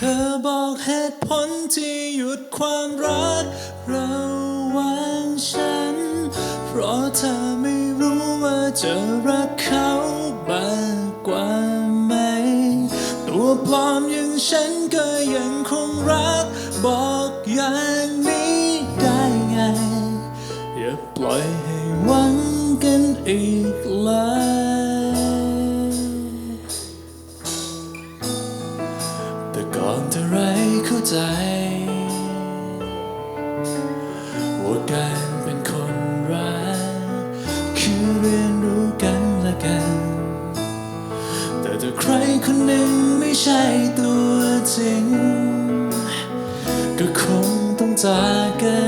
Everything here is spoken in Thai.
เธอบอกเหตุผลที่หยุดความรักระหว่างฉัน เพราะเธอไม่รู้ว่าจะรักเขามากกว่าไหม ตัวปลอมอย่างฉันก็ยังคงรัก บอกอย่างนี้ได้ไง อย่าปล่อยให้หวังกันอีกเลย ใจ ว่าการเป็นคนรักคือเรียนรู้กันและกัน แต่ถ้าใครคนหนึ่งไม่ใช่ตัวจริง ก็คงต้องจากกัน